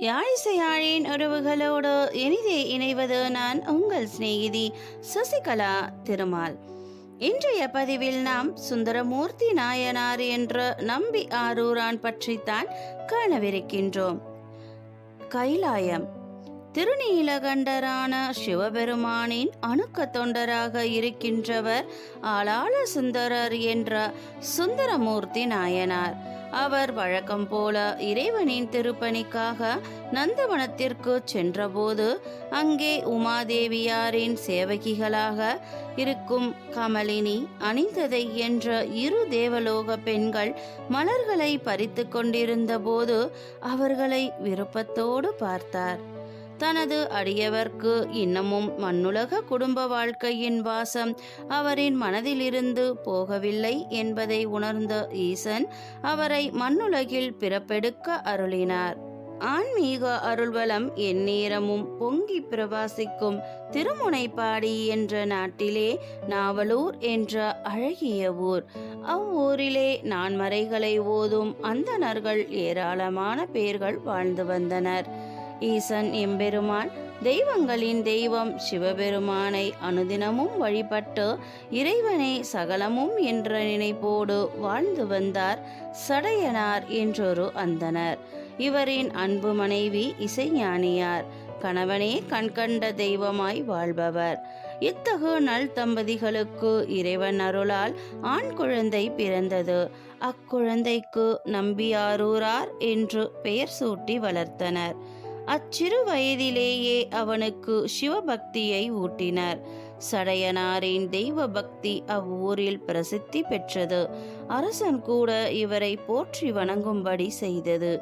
யாழிசையாழின் உறவுகளோடு இனிதே இணைவது நான் உங்கள் சிநேகிதி சசிகலா திருமால். இன்றைய பதிவில் நாம் சுந்தரமூர்த்தி நாயனார் என்ற நம்பி ஆரூரான் பற்றித்தான் காணவிருக்கின்றோம். கைலாயம். திருநீலகண்டரான சிவபெருமானின் அணுக்க தொண்டராக இருக்கின்றவர் ஆளாள சுந்தரர் என்ற சுந்தரமூர்த்தி நாயனார். அவர் வழக்கம் போல இறைவனின் திருப்பணிக்காக நந்தவனத்திற்கு சென்றபோது அங்கே உமாதேவியாரின் சேவகிகளாக இருக்கும் கமலினி அணிந்ததை என்ற இரு தேவலோக பெண்கள் மலர்களை பறித்து கொண்டிருந்த போது அவர்களை விருப்பத்தோடு பார்த்தார். தனது அடியவர்க்கு இன்னமும் மண்ணுலக குடும்ப வாழ்க்கையின் வாசம். அவரின் மனதிலிருந்து போகவில்லை என்பதை உணர்ந்த ஈசன் அவரை மண்ணுலகில் பிறப்பெடுக்க அருளினார். ஆன்மீக அருள்வளம் எந்நேரமும் பொங்கி பிரவாசிக்கும் திருமுனைப்பாடி என்ற நாட்டிலே நாவலூர் என்ற அழகிய ஊர். அவ்வூரிலே நான்மறைகளை ஓதும் அந்தணர்கள் ஏராளமான பேர்கள் வாழ்ந்து வந்தனர். ஈசன் எம்பெருமான் தெய்வங்களின் தெய்வம் சிவபெருமானை அனுதினமும் வழிபட்டு இறைவனை சகலமும் என்ற நினைப்போடு வாழ்ந்து வந்தார் சடையனார் என்றொரு அந்தனர். இவரின் அன்பு மனைவி இசைஞானியார். கணவனே கண்கண்ட தெய்வமாய் வாழ்பவர். இத்தகு நல் தம்பதிகளுக்கு இறைவன் அருளால் ஆண் குழந்தை பிறந்தது. அக்குழந்தைக்கு நம்பியாரூரார் என்று பெயர் சூட்டி வளர்த்தனர். அச்சிறு வயதிலேயே அவனுக்கு சிவபக்தியை ஊட்டினார். சடையனாரின் தெய்வ பக்தி அவ்வூரில் பிரசித்தி பெற்றது. அரசன் கூட இவரை போற்றி வணங்கும்படி செய்தது.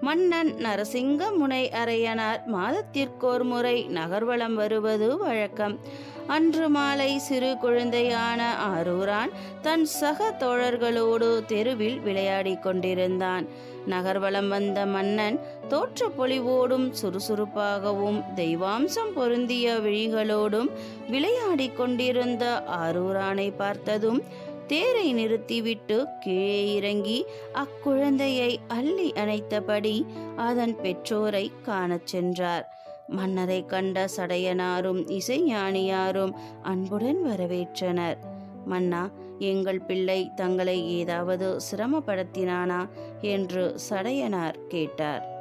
மன்னன் நரசிங்க முனை அரையனார் மாதத்திற்கோர் முறை நகர்வலம் வருவது வழக்கம். அன்று மாலை சிறு குழந்தையான ஆரூரான் தன் சக தோழர்களோடு தெருவில் விளையாடிக் கொண்டிருந்தான். நகர்வலம் வந்த மன்னன் தோற்ற பொலிவோடும் சுறுசுறுப்பாகவும் தெய்வாம்சம் பொருந்திய விழிகளோடும் விளையாடிக் கொண்டிருந்த ஆரூரானை பார்த்ததும் தேரை நிறுத்திவிட்டு கீழே இறங்கி அக்குழந்தையை அள்ளி அணைத்தபடி அதன் பெற்றோரை காணச் சென்றார். மன்னரை கண்ட சடையனாரும் இசைஞானியாரும் அன்புடன் வரவேற்றனர். மன்னா எங்கள் பிள்ளை தங்களை ஏதாவது சிரமப்படுத்தினானா? என்று சடையனார் கேட்டார்.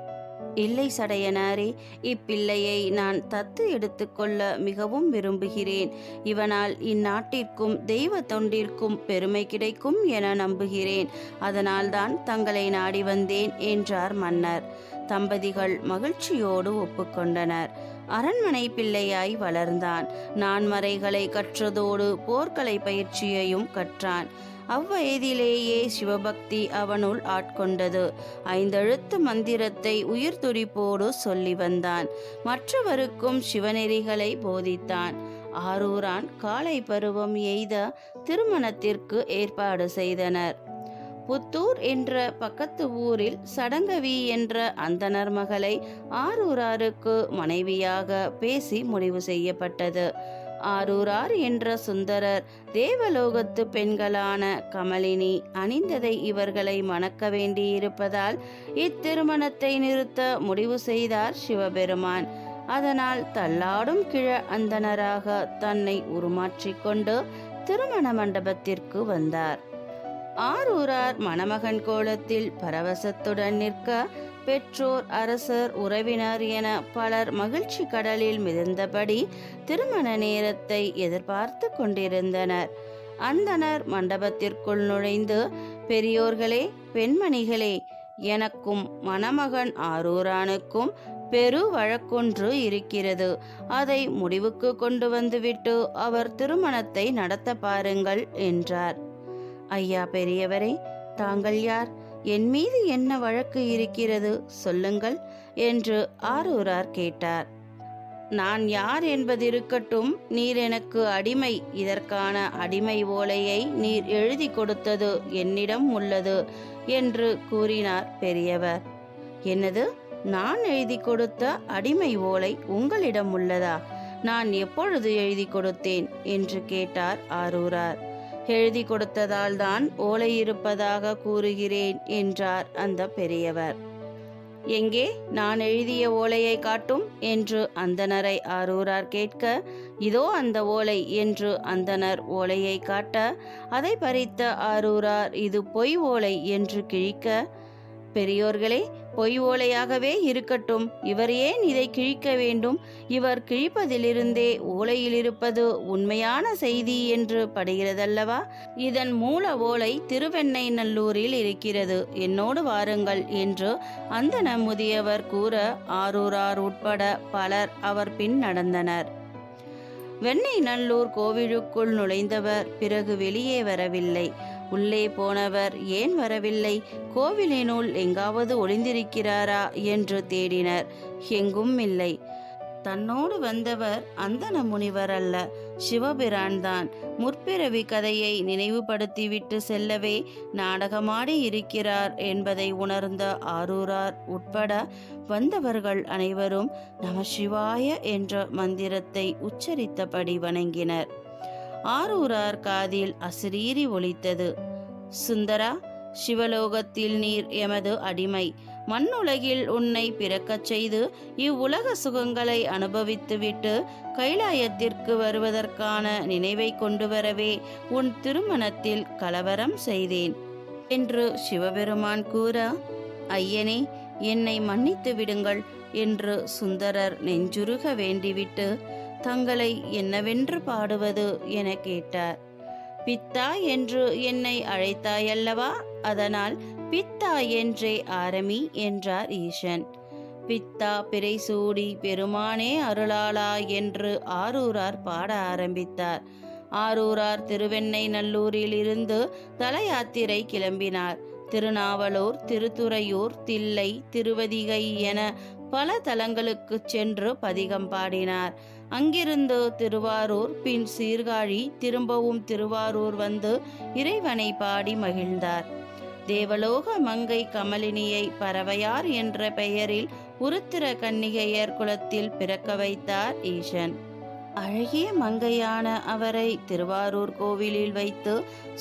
இல்லை சடையனாரே இப்பிள்ளையை நான் தத்து எடுத்துக்கொள்ள மிகவும் விரும்புகிறேன். இவனால் இந்நாட்டிற்கும் தெய்வ தொண்டிற்கும் பெருமை கிடைக்கும் என நம்புகிறேன். அதனால்தான் தங்களை நாடி வந்தேன் என்றார் மன்னர். தம்பதிகள் மகிழ்ச்சியோடு ஒப்புக்கொண்டனர். அரண்மனை பிள்ளையாய் வளர்ந்தான். நான்மறைகளை கற்றதோடு போர்க்கலை பயிற்சியையும் கற்றான். அவ்வயதிலேயே சிவபக்தி அவனுள் ஆட்கொண்டது. ஐந்தெழுத்து மந்திரத்தை உயிர் துடிப்போடு சொல்லி வந்தான். மற்றவருக்கும் சிவநெறிகளை போதித்தான். ஆரூரான் காலை பருவம் எய்த திருமணத்திற்கு ஏற்பாடு செய்தனர். புத்தூர் என்ற பக்கத்து ஊரில் சடங்கவி என்ற அந்தணர் மகளை ஆரூராருக்கு மனைவியாக பேசி முடிவு செய்யப்பட்டது. ஆரூரார் என்ற சுந்தரர் தேவலோகத்து பெண்களான கமலினி அணிந்ததை இவர்களை மணக்க வேண்டியிருப்பதால் இத்திருமணத்தை நிறுத்த முடிவு செய்தார் சிவபெருமான். அதனால் தள்ளாடும் கிழ அந்தனராக தன்னை உருமாற்றிக்கொண்டு திருமண மண்டபத்திற்கு வந்தார். ஆரூரார் மணமகன் கோலத்தில் பரவசத்துடன் நிற்க பெற்றோர் அரசர் உறவினர் என பலர் மகிழ்ச்சி கடலில் மிதந்தபடி திருமண நேரத்தை எதிர்பார்த்து கொண்டிருந்தனர். அந்தனர் மண்டபத்திற்குள் நுழைந்து பெரியோர்களே பெண்மணிகளே எனக்கும் மணமகன் ஆரூரானுக்கும் பெரு வழக்கொன்று இருக்கிறது. அதை முடிவுக்கு கொண்டு வந்துவிட்டு அவர் திருமணத்தை நடத்த பாருங்கள் என்றார். ஐயா பெரியவரே தாங்கள் யார்? என் மீது என்ன வழக்கு இருக்கிறது? சொல்லுங்கள் என்று ஆரூரார் கேட்டார். நான் யார் என்பதிருக்கட்டும் நீர் எனக்கு அடிமை. இதற்கான அடிமை ஓலையை நீர் எழுதி கொடுத்தது என்னிடம் உள்ளது என்று கூறினார் பெரியவர். என்னது? நான் எழுதி கொடுத்த அடிமை ஓலை உங்களிடம் உள்ளதா? நான் எப்பொழுது எழுதி கொடுத்தேன்? என்று கேட்டார் ஆரூரார். எழுதி கொடுத்ததால் தான் ஓலை இருப்பதாக கூறுகிறேன் என்றார் அந்த பெரியவர். எங்கே? நான் எழுதிய ஓலையை காட்டும் என்று அந்தணரை ஆரூரார் கேட்க இதோ அந்த ஓலை என்று அந்தணர் ஓலையை காட்ட அதை பறித்த ஆரூரார் இது பொய் ஓலை என்று கிழிக்க பெரியோர்களே பொய் ஓலையாகவே இருக்கட்டும். இவர் ஏன் இதை கிழிக்க வேண்டும்? இவர் கிழிப்பதிலிருந்தே ஓலையில் இருப்பது உண்மையான செய்தி என்று படுகிறதல்லவா? இதன் மூல ஓலை திருவெண்ணை நல்லூரில் இருக்கிறது. என்னோடு வாருங்கள் என்று அந்த முதியவர் கூற ஆரூரார் உட்பட பலர் அவர் பின் நடந்தனர். வெண்ணை நல்லூர் கோவிலுக்குள் நுழைந்தவர் பிறகு வெளியே வரவில்லை. உள்ளே போனவர் ஏன் வரவில்லை? கோவிலினுள் எங்காவது ஒளிந்திருக்கிறாரா? என்று தேடினர். எங்கும் இல்லை. தன்னோடு வந்தவர் அந்தன முனிவர் அல்ல சிவபிரான்தான். முற்பிறவி கதையை நினைவுபடுத்திவிட்டு செல்லவே நாடகமாடி இருக்கிறார் என்பதை உணர்ந்த ஆரூரார் உட்பட வந்தவர்கள் அனைவரும் நம சிவாய என்ற மந்திரத்தை உச்சரித்தபடி வணங்கினர். ஆரூரார் காதில் அசிரீரி ஒலித்தது. சுந்தரா சிவலோகத்தில் நீர் எமது அடிமை. மண்ணுலகில் உன்னை பிறக்கச் செய்து இவ்வுலக சுகங்களை அனுபவித்துவிட்டு கைலாயத்திற்கு வருவதற்கான நினைவை கொண்டு வரவே உன் திருமணத்தில் கலவரம் செய்தேன் என்று சிவபெருமான் கூற ஐயனே என்னை மன்னித்து விடுங்கள் என்று சுந்தரர் நெஞ்சுருக வேண்டிவிட்டு தங்களை என்னவென்று பாடுவது என கேட்டார். பித்தா என்று என்னை அழைத்தாயல்லவா அதனால் பித்தா என்றே ஆரமி என்றார் ஈசன். பித்தா பிறை சூடி பெருமானே அருளாளா என்று ஆரூரார் பாட ஆரம்பித்தார். ஆரூரார் திருவெண்ணை நல்லூரில் இருந்து தல யாத்திரை கிளம்பினார். திருநாவலூர் திருத்துறையூர் தில்லை திருவதிகை என பல தலங்களுக்கு சென்று பதிகம் பாடினார். அங்கிருந்து திருவாரூர் பின் சீர்காழி திரும்பவும் திருவாரூர் வந்து இறைவனை பாடி மகிழ்ந்தார். தேவலோக மங்கை கமலினியை பறவையார் என்ற பெயரில் உருத்திர கன்னிகையர் குலத்தில் பிறக்க வைத்தார் ஈசன். அழகிய மங்கையான அவரை திருவாரூர் கோவிலில் வைத்து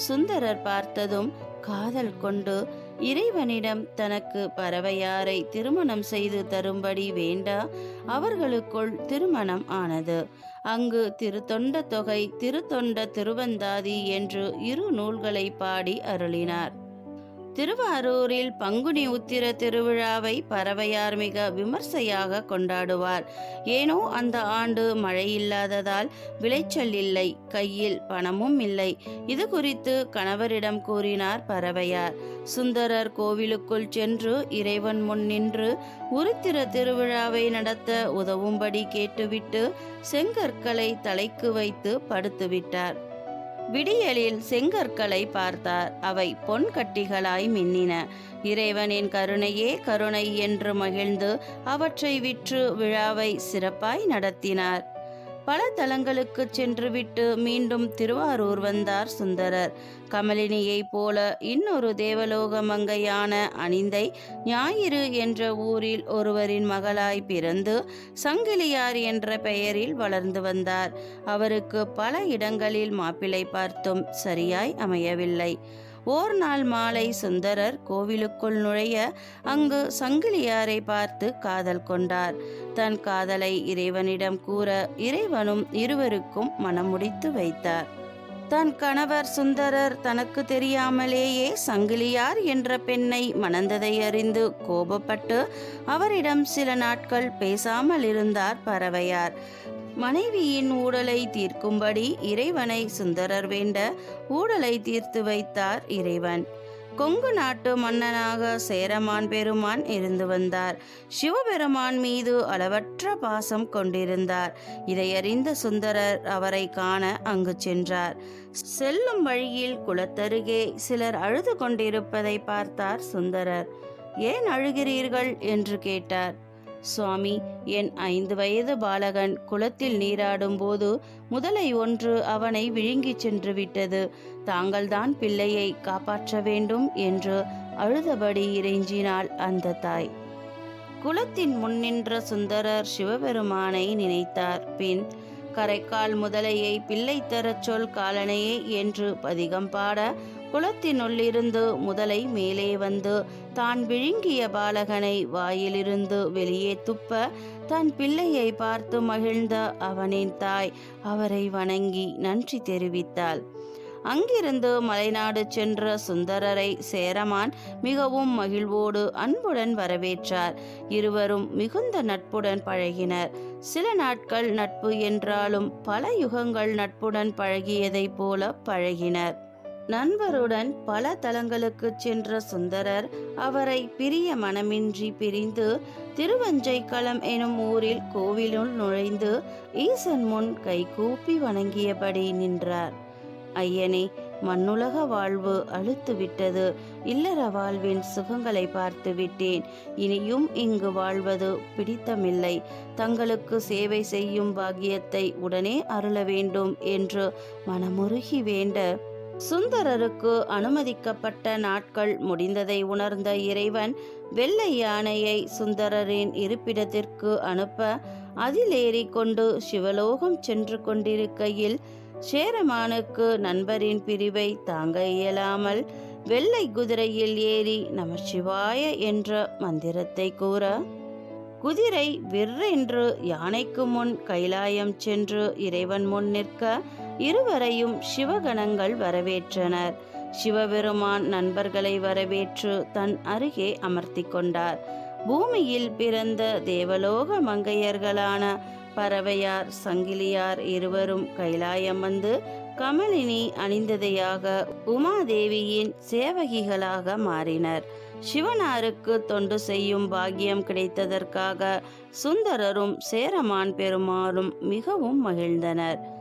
சுந்தரர் பார்த்ததும் காதல் கொண்டு இறைவனிடம் தனக்கு பறவையாரை திருமணம் செய்து தரும்படி வேண்டா அவர்களுக்குள் திருமணம் ஆனது. அங்கு திருத்தொண்ட தொகை திருத்தொண்ட திருவந்தாதி என்று இரு நூல்களை பாடி அருளினார். திருவாரூரில் பங்குனி உத்திர திருவிழாவை பறவையார் மிக விமர்சையாக கொண்டாடுவார். ஏனோ அந்த ஆண்டு மழை இல்லாததால் விளைச்சல் இல்லை கையில் பணமும் இல்லை. இது குறித்து கணவரிடம் கூறினார் பறவையார். சுந்தரர் கோவிலுக்குள் சென்று இறைவன் முன் நின்று உருத்திர திருவிழாவை நடத்த உதவும்படி கேட்டுவிட்டு செங்கற்களை தலைக்கு வைத்து படுத்துவிட்டார். விடியலில் செங்கற்களை பார்த்தார். அவை பொன் கட்டிகளாய் மின்னின. இறைவனின் கருணையே கருணை என்று மகிழ்ந்து அவற்றை விற்று விழாவை சிறப்பாய் நடத்தினார். பல தலங்களுக்கு சென்றுவிட்டு மீண்டும் திருவாரூர் வந்தார் சுந்தரர். கமலினியைப் போல இன்னொரு தேவலோக மங்கையான அணிந்தை ஞாயிறு என்ற ஊரில் ஒருவரின் மகளாய் பிறந்து சங்கிலியார் என்ற பெயரில் வளர்ந்து வந்தார். அவருக்கு பல இடங்களில் மாப்பிள்ளை பார்த்தும் சரியாய் அமையவில்லை. ஓர் நாள் மாலை சுந்தரர் கோவிலுக்குள் நுழைய அங்கு சங்கிலியாரை பார்த்து காதல் கொண்டார். தன் காதலை இறைவனிடம் கூற இறைவனும் இருவருக்கும் மனமுடித்து வைத்தார். தன் கணவர் சுந்தரர் தனக்கு தெரியாமலேயே சங்கிலியார் என்ற பெண்ணை மணந்ததை அறிந்து கோபப்பட்டு அவரிடம் சில நாட்கள் பேசாமல் இருந்தார் பறவையார். மனைவியின் ஊடலை தீர்க்கும்படி இறைவனை சுந்தரர் வேண்ட ஊடலை தீர்த்து வைத்தார் இறைவன். கொங்கு நாட்டு மன்னனாக சேரமான் பெருமான் இருந்து வந்தார். சிவபெருமான் மீது அளவற்ற பாசம் கொண்டிருந்தார். இதையறிந்த சுந்தரர் அவரை காண அங்கு சென்றார். செல்லும் வழியில் குளத்தருகே சிலர் அழுது கொண்டிருப்பதை பார்த்தார் சுந்தரர். ஏன் அழுகிறீர்கள்? என்று கேட்டார். சுவாமி என் ஐந்து வயது பாலகன் குளத்தில் நீராடும் போது முதலை ஒன்று அவனை விழுங்கிச் சென்று விட்டது. தாங்கள்தான் பிள்ளையை காப்பாற்ற வேண்டும் என்று அழுதபடி இறைஞ்சினாள் அந்த தாய். குளத்தின் முன்னின்ற சுந்தரர் சிவபெருமானை நினைத்தார். பின் கரைக்கால் முதலையை பிள்ளை தரச் சொல் காலனையே என்று பதிகம் பாட குளத்தினுள்ளிருந்து முதலை மேலே வந்து தான் விழுங்கிய பாலகனை வாயிலிருந்து வெளியே துப்ப தன் பிள்ளையை பார்த்து மகிழ்ந்த அவனின் தாய் அவரை வணங்கி நன்றி தெரிவித்தாள். அங்கிருந்து மலைநாடு சென்ற சுந்தரரை சேரமான் மிகவும் மகிழ்வோடு அன்புடன் வரவேற்றார். இருவரும் மிகுந்த நட்புடன் பழகினர். சில நாட்கள் நட்பு என்றாலும் பல யுகங்கள் நட்புடன் பழகியதைப் போல பழகினர். நண்பருடன் பல தலங்களுக்கு சென்ற சுந்தரர் அவரை பிரிய மனமின்றி பிரிந்து திருவஞ்சைக்களம் எனும் ஊரில் கோவிலுள் நுழைந்து ஈசன் முன் கைகூப்பி வணங்கியபடி நின்றார். ஐயனே மண்ணுலக வாழ்வு அழுத்து விட்டது. இல்லற வாழ்வின் சுகங்களை பார்த்து விட்டேன். இனியும் இங்கு வாழ்வது பிடித்தமில்லை. தங்களுக்கு சேவை செய்யும் பாக்கியத்தை உடனே அருள வேண்டும் என்று மனமுருகி வேண்ட சுந்தரருக்கு அனுமதிக்கப்பட்ட நாட்கள் முடிந்ததை உணர்ந்த இறைவன் வெள்ளை யானையை சுந்தரரின் இருப்பிடத்திற்கு அனுப்ப அதிலேறி கொண்டு சிவலோகம் சென்று கொண்டிருக்கையில் சேரமானுக்கு நண்பரின் பிரிவை தாங்க இயலாமல் வெள்ளை குதிரையில் ஏறி நமச்சிவாய என்ற மந்திரத்தை கூற குதிரை விற்றென்று யானைக்கு முன் கைலாயம் சென்று இறைவன் முன் நிற்க இருவரையும் சிவகணங்கள் வரவேற்றனர். சிவபெருமான் நண்பர்களை வரவேற்று தன் அருகே அமர்த்தி கொண்டார். பூமியில் பிறந்த தேவலோக மங்கையர்களான பறவையார் சங்கிலியார் இருவரும் கைலாயம் வந்து கமலினி அணிந்ததையாக உமாதேவியின் சேவகிகளாக மாறினர். சிவனாருக்கு தொண்டு செய்யும் பாக்கியம் கிடைத்ததற்காக சுந்தரரும் சேரமான் பெருமாளும் மிகவும் மகிழ்ந்தனர்.